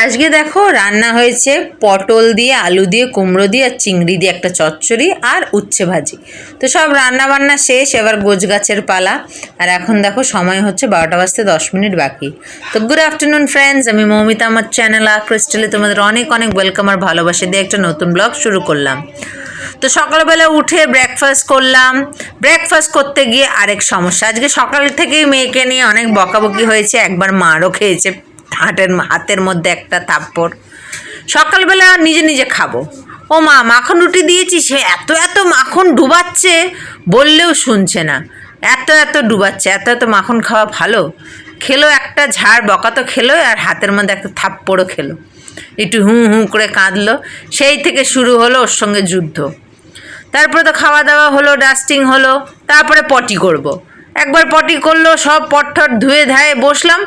আজকে দেখো রান্না হয়েছে পটল দিয়ে, আলু দিয়ে, কুমড়ো দিয়ে আর চিংড়ি দিয়ে একটা চচ্চড়ি আর উচ্ছে ভাজি। তো সব রান্না বান্না শেষ, এবার গোছ গাছের পালা। আর এখন দেখো সময় হচ্ছে বারোটা বাজতে দশ মিনিট বাকি। তো গুড আফটারনুন ফ্রেন্ডস আমি মৌমিতা, আমার চ্যানেল আর ক্রিস্টালে তোমাদের অনেক অনেক ওয়েলকাম আর ভালোবাসা দিয়ে একটা নতুন ব্লগ শুরু করলাম। তো সকালবেলা উঠে ব্রেকফাস্ট করলাম। ব্রেকফাস্ট করতে গিয়ে আরেক সমস্যা, আজকে সকাল থেকেই মেয়েকে নিয়ে অনেক বকাবকি হয়েছে, একবার মারও খেয়েছে। হাটের হাতের মধ্যে একটা থাপ্পড়। সকালবেলা নিজে নিজে খাব। ও মা, মাখন রুটি দিয়েছি, সে এত এত মাখন ডুবাচ্ছে বললেও শুনছে না। এত এত ডুবাচ্ছে, এত এত মাখন খাওয়া ভালো? খেলো একটা ঝাড়, বকা তো খেলো, আর হাতের মধ্যে একটা থাপ্পড়ও খেলো। একটু হুঁ হুঁ করে কাঁদলো। সেই থেকে শুরু হলো ওর সঙ্গে যুদ্ধ। তারপরে তো খাওয়া দাওয়া হলো, ডাস্টিং হলো, তারপরে পটি করব। একবার পটি করল, সব পটঠট ধুয়ে ধায়ে বসলাম।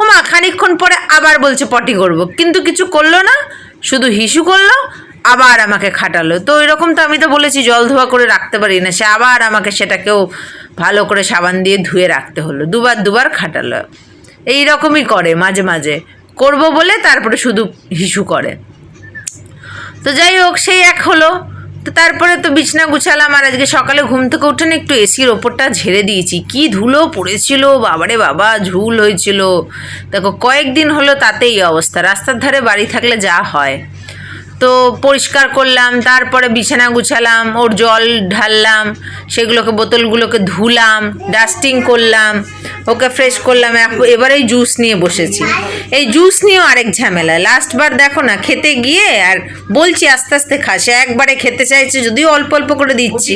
ও মা খানিকক্ষণ পরে আবার বলছে, পটি করব। কিন্তু কিছু করল না, শুধু হিসু করল, আবার আমাকে খাটালো। তো এরকম তো আমি তো বলেছি, জল ধোয়া করে রাখতে পারি না। সে আবার আমাকে সেটাকেও ভালো করে সাবান দিয়ে ধুয়ে রাখতে হলো। দুবার দুবার খাটালো। এই রকমই করে মাঝে মাঝে। করব বলে তারপরে শুধু হিসু করে। তো যাই হোক, সেই এক হলো। তো তারপরে তো বিছনা গুছালাম আর আজকে সকালে ঘুম থেকে উঠে না একটু এসির ওপরটা ঝেড়ে দিয়েছি। কি ধুলো পড়েছিল, বাবারে বাবা, ঝুল হয়েছিল। দেখো, কয়েকদিন হলো তাতেই অবস্থা, রাস্তার ধারে বাড়ি থাকলে যা হয়। তো পরিষ্কার করলাম, তারপরে বিছানা গুছালাম, ওর জল ঢাললাম, সেগুলোকে, বোতলগুলোকে ধুলাম ডাস্টিং করলাম। ওকে ফ্রেশ করলাম। এবার এই জুস নিয়ে বসেছি। এই জুস নিয়েও আরেক ঝামেলা। লাস্টবার দেখো না, খেতে গিয়ে আর বলছি আস্তে আস্তে খা সে একবারে খেতে চাইছে যদিও অল্প অল্প করে দিচ্ছি।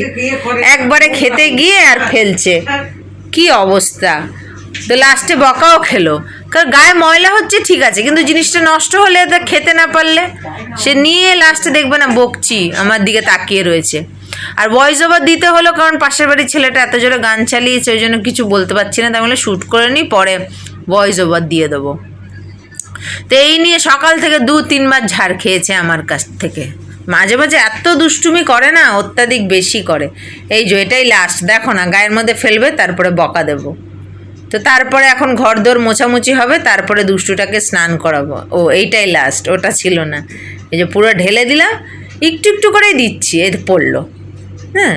একবারে খেতে গিয়ে আর ফেলছে। কি অবস্থা? তো লাস্টে বকাও খেলো। কারণ গায়ে ময়লা হচ্ছে ঠিক আছে, কিন্তু জিনিসটা নষ্ট হলে তা খেতে না পারলে, সে নিয়ে লাস্টে দেখবে না বকছি আমার দিকে তাকিয়ে রয়েছে। আর ভয়েস ওভার দিতে হলো, কারণ পাশের বাড়ির ছেলেটা এত জোরে গান চালিয়েছে, ওই জন্য কিছু বলতে পারছি না তাই বলে শ্যুট করে নিই পরে ভয়েস ওভার দিয়ে দেবো। তো এই নিয়ে সকাল থেকে দু তিনবার ঝাড় খেয়েছে আমার কাছ থেকে। মাঝে মাঝে এত দুষ্টুমি করে না, অত্যাধিক বেশি করে। এই যে এটাই লাস্ট দেখো না, গায়ের মধ্যে ফেলবে, তারপরে বকা দেবো। তো তারপরে এখন ঘর দোর মোছামুছি হবে, তারপরে দুষ্টুটাকে স্নান করাবো। ও, এইটাই লাস্ট ওটা ছিল না। এই যে পুরো ঢেলে দিলাম, একটু একটু করেই দিচ্ছি তো পড়ল। হ্যাঁ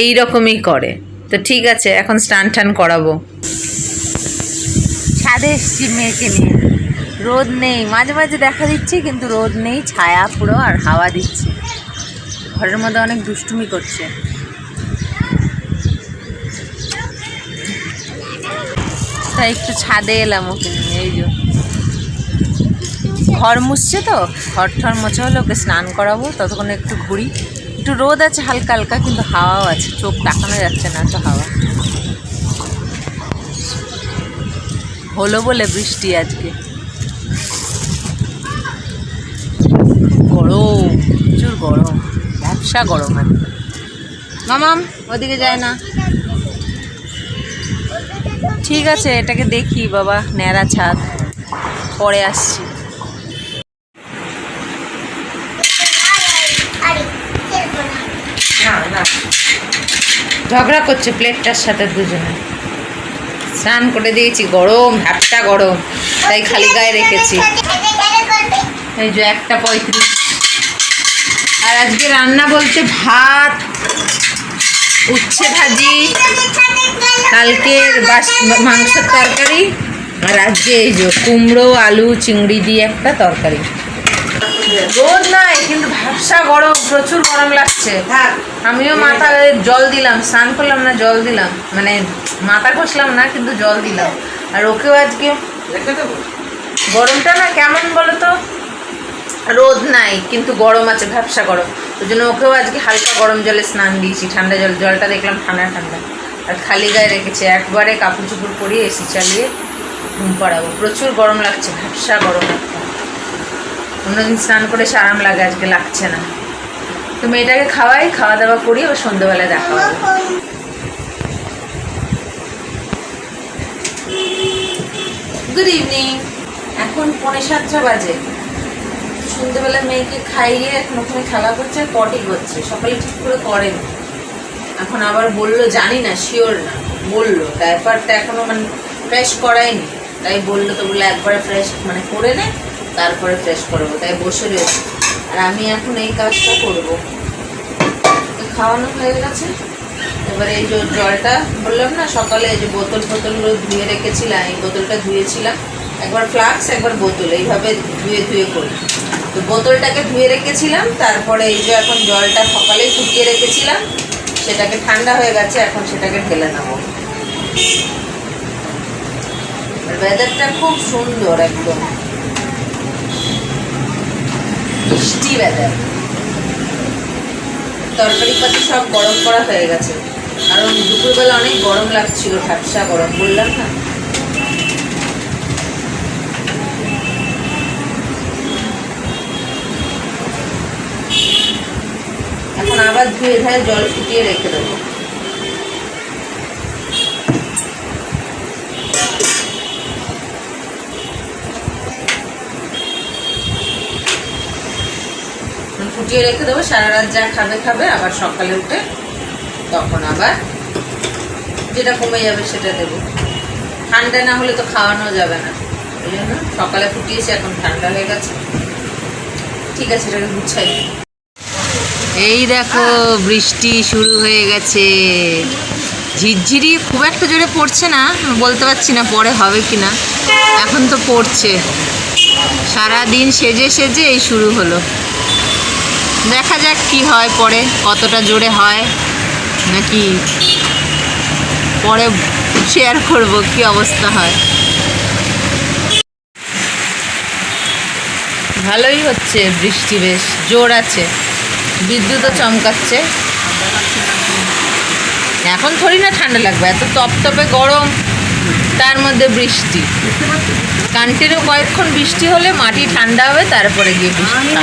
এই রকমই করে। তো ঠিক আছে, এখন স্নান টান করাবো। ছাদে এসছি মেয়েকে নিয়ে। রোদ নেই, মাঝে মাঝে দেখা দিচ্ছে, কিন্তু রোদ নেই, ছায়া পুরো আর হাওয়া দিচ্ছে। ঘরের মধ্যে অনেক দুষ্টুমি করছে। তাই একটু ছাদে এলাম ওকে নিয়ে, এই যে। ঘর মুছছে তো, ঘর ঠর মোছা হলে ওকে স্নান করাবো, ততক্ষণ একটু ঘুরি। একটু রোদ আছে, হালকা হালকা, কিন্তু হাওয়াও আছে। চোখ তাকানো যাচ্ছে না তো হাওয়া। হলো বলে বৃষ্টি আজকে। গরম, প্রচুর গরম। ব্যবসা গরম আজকে মামাম, ওদিকে যায় না। ঠিক আছে, এটাকে দেখি, বাবা, ন্যাড়া ছাদ। পরে আসছি। ঝগড়া করছে প্লেটটার সাথে দুজনে। স্নান করে দিয়েছি, গরম ভ্যাপটা গরম, তাই খালি গায়ে রেখেছি। এই যে একটা পঁয়ত্রিশ। আর আজকে রান্না বলছে ভাত, উচ্ছে ভাজি, কালকের বাস, মাংসের তরকারি, আর আজকে এই যে কুমড়ো, আলু, চিংড়ি দিয়ে একটা তরকারি। রোদ নাই, কিন্তু ভ্যাবসা গরম, প্রচুর গরম লাগছে। আমিও মাথায় জল দিলাম স্নান করলাম না জল দিলাম। মানে মাথা ঘষলাম না কিন্তু জল দিলাম। আর ওকেও আজকে গরমটা না কেমন বলো তো রোদ নাই কিন্তু গরম আছে ভ্যাবসা গরম। ওই জন্য ওকেও আজকে হালকা গরম জলে স্নান দিয়েছি ঠান্ডা জল জলটা দেখলাম ঠান্ডা ঠান্ডা। আর খালি গায়ে রেখেছে একবারে কাপড় চুপড় পরিয়ে এসি চালিয়ে ঘুম পাড়াবো। প্রচুর গরম লাগছে ভ্যাবসা গরম একটা। অন্যদিন স্নান করে সে আরাম লাগে আজকে লাগছে না। তো মেয়েটাকে খাওয়াই খাওয়া দাওয়া করি ও সন্ধ্যেবেলায় দেখা হবে। গুড ইভিনিং এখন পৌনে সাতটা বাজে। সন্ধ্যেবেলা মেয়েকে খাইয়ে এখন ওখানে খেলা করছে পটি করছে। সকালে ঠিক করে করেনি। এখন আবার বলল, জানি না শিওর না। বলল ডাইপারটা এখনও মানে ফ্রেশ করায়নি। তাই বলল তো বলল একবারে ফ্রেশ মানে করে নে, তারপরে ফ্রেশ করব। তাই বসে রয়েছে। আর আমি এখন এই কাজটা করব। খাওয়ানো হয়ে গেছে। এবারে এই যে জলটা, বললাম না, সকালে যে বোতল ফোতলগুলো ধুয়ে রেখেছিলাম, এই বোতলটা ধুয়েছিলাম। একবার ফ্লাক্স, একবার বোতল, এইভাবে ধুয়ে ধুয়ে করি। তো বোতলটাকে ধুয়ে রেখেছিলাম, তারপরে এই যে এখন জলটা সকালেই ফুটিয়ে রেখেছিলাম, সেটাকে ঠান্ডা হয়ে গেছে, এখন সেটাকে ঢেলে নেব। ওয়েদারটা খুব সুন্দর একদম। মিষ্টি ওয়েদার তরকারি পাতি সব গরম করা হয়ে গেছে। কারণ দুপুরবেলা অনেক গরম লাগছিল ঝাপসা গরম বললাম না। এখন আবার ধুয়ে ধায় জল ফুটিয়ে রেখে দেবো। ফুটিয়ে রেখে দেবো। সারা রাত যা খাবে খাবে। আবার সকালে উঠে তখন আবার যেটা কমে যাবে সেটা দেবো। ঠান্ডা না হলে তো খাওয়ানো যাবে না। এই জন্য সকালে ফুটিয়েছি, এখন ঠান্ডা হয়ে গেছে। ঠিক আছে, এটাকে গুছাই এই দেখো, বৃষ্টি শুরু হয়ে গেছে। ঝিরঝিরি, খুব একটা জোরে পড়ছে না, বলতে পারছি না পরে হবে কি না এখন তো পড়ছে। সারা দিন সেজে সেজে এই শুরু হলো। দেখা যাক কি হয় পরে, কতটা জোরে হয়, নাকি পরে শেয়ার করব কি অবস্থা হয়। ভালোই হচ্ছে বৃষ্টি বেশ, জোর আছে বিদ্যুৎও চমকাচ্ছে। এখন থরি না ঠান্ডা লাগবে, এত তপতপে গরম, তার মধ্যে বৃষ্টি। কন্টিনিউ কয়েকক্ষণ বৃষ্টি হলে মাটি ঠান্ডা হবে, তারপরে গিয়ে বৃষ্টি।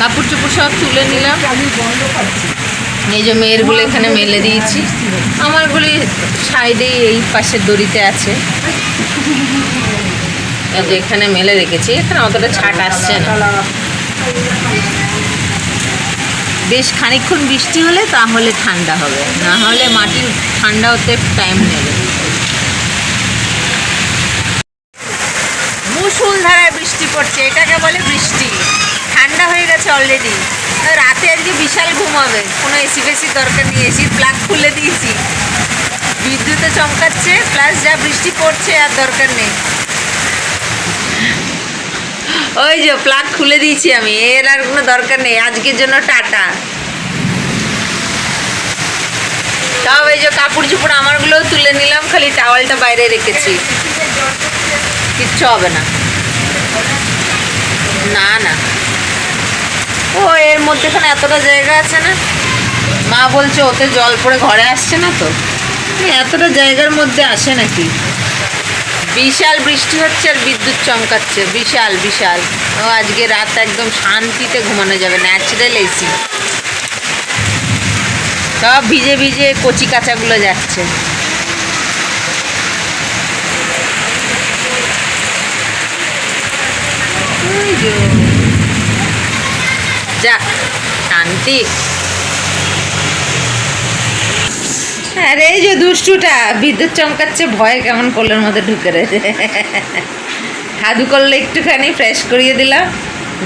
কাপড় চোপড় সব তুলে নিলাম। এই যে মেয়েরগুলো এখানে মেলে দিয়েছি। আমারগুলি সাইডেই এই পাশের দড়িতে আছে। এখানে মেলে রেখেছি। এখানে অতটা ছাট আসছে না। বেশ খানিকক্ষণ বৃষ্টি হলে তাহলে ঠান্ডা হবে। না হলে মাটি ঠান্ডা হতে টাইম নেবে। মুসুলধারায় বৃষ্টি পড়ছে। এটাকে বলে বৃষ্টি। অলরেডি রাতে আজকে বিশাল ঘুম হবে। কোনো এসি ফেসির দরকার নেই এসির প্লাগ খুলে দিয়েছি। বিদ্যুতে চমকাচ্ছে প্লাস যা বৃষ্টি পড়ছে আর দরকার নেই। ওই যে প্লাগ খুলে দিয়েছি আমি, এর আর কোনো দরকার নেই। আজকের জন্য টাটা। তাও এই যে কাপড় চোপড় আমারগুলোও তুলে নিলাম, খালি টাওয়ালটা বাইরে রেখেছি। কিচ্ছু হবে না। না না। ও এর মধ্যেখানে এতটা জায়গা আছে না। মা বলছে, ওতে জল পড়ে ঘরে আসছে না তো। এতটা জায়গার মধ্যে আসে নাকি? বিশাল বৃষ্টি হচ্ছে আর বিদ্যুৎ চমকাচ্ছে। বিশাল বিশাল। ও, আজকে রাত একদম শান্তিতে ঘুমানো যাবে ন্যাচারাল এসি সব ভিজে ভিজে কচি কাঁচাগুলো যাচ্ছে। ওই যে। যাক শান্তি। আরে এই যে দুষ্টুটা বিদ্যুৎ চমকাচ্ছে ভয় কেমন কোলের মধ্যে ঢুকে রয়েছে। হাদু করলে একটুখানি ফ্রেশ করিয়ে দিলাম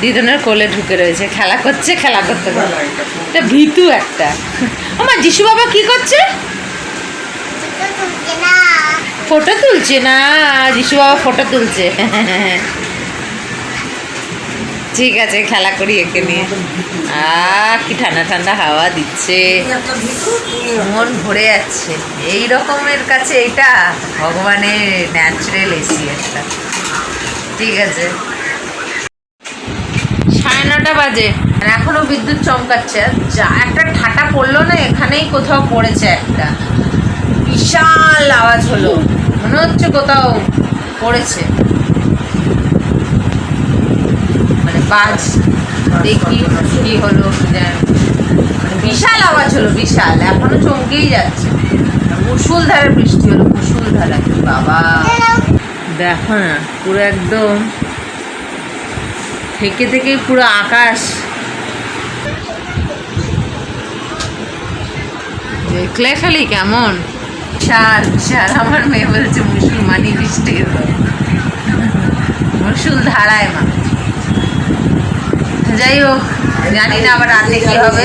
দিদনের কোলে ঢুকে রয়েছে খেলা করছে খেলা করতে করতে। এটা ভীতু একটা। আমার যিশু বাবা কি করছে? ফটো তুলছে না যিশু বাবা ফটো তুলছে। ঠিক আছে, খেলা করি একে নিয়ে। আর কি ঠান্ডা ঠান্ডা হাওয়া দিচ্ছে। মন ভরে যাচ্ছে। এই রকমের কাছে এটা ভগবানের ন্যাচারাল এসি একটা। ঠিক আছে। সাড়ে নটা বাজে, আর এখনও বিদ্যুৎ চমকাচ্ছে। যা, একটা ঠাটা পড়ল না, এখানেই কোথাও পড়েছে একটা। বিশাল আওয়াজ হলো। মনে হচ্ছে কোথাও পড়েছে মানে বাজ, দেখি কি হলো বিশাল আওয়াজ হলো, বিশাল। এখনও চমকেই যাচ্ছে। মুসুলধারে বৃষ্টি হলো মুসুলধারা কি বাবা। দেখো না, পুরো একদম থেকে থেকেই পুরো আকাশ। দেখলে খালি কেমন? বিশাল বিশাল। আমার মেয়ে বলছে মুসলমানি বৃষ্টি ত্রিশুল ধারায় মা। যাই হোক, জানি না আবার রাতে কি হবে।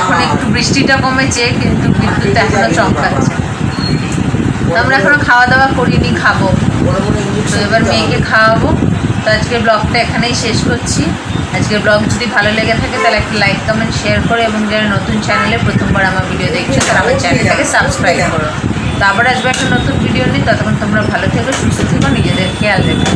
এখন একটু বৃষ্টিটা কমেছে, কিন্তু বিদ্যুৎ এখনও চমকাচ্ছে। আমরা এখনও খাওয়া দাওয়া করিনি, খাব। তো এবার মেয়েকে খাওয়াবো। তো আজকের ব্লগটা এখানেই শেষ করছি। আজকের ব্লগ যদি ভালো লেগে থাকে, তাহলে একটা লাইক, কমেন্ট, শেয়ার করো এবং যারা নতুন চ্যানেলে প্রথমবার আমার ভিডিও দেখছ, তারা আমার চ্যানেলটাকে সাবস্ক্রাইব করো। তো আবার আসবে একটা নতুন ভিডিও নিয়ে। ততক্ষণ তোমরা ভালো থেকো, সুস্থ থেকো, নিজেদের খেয়াল রেখো।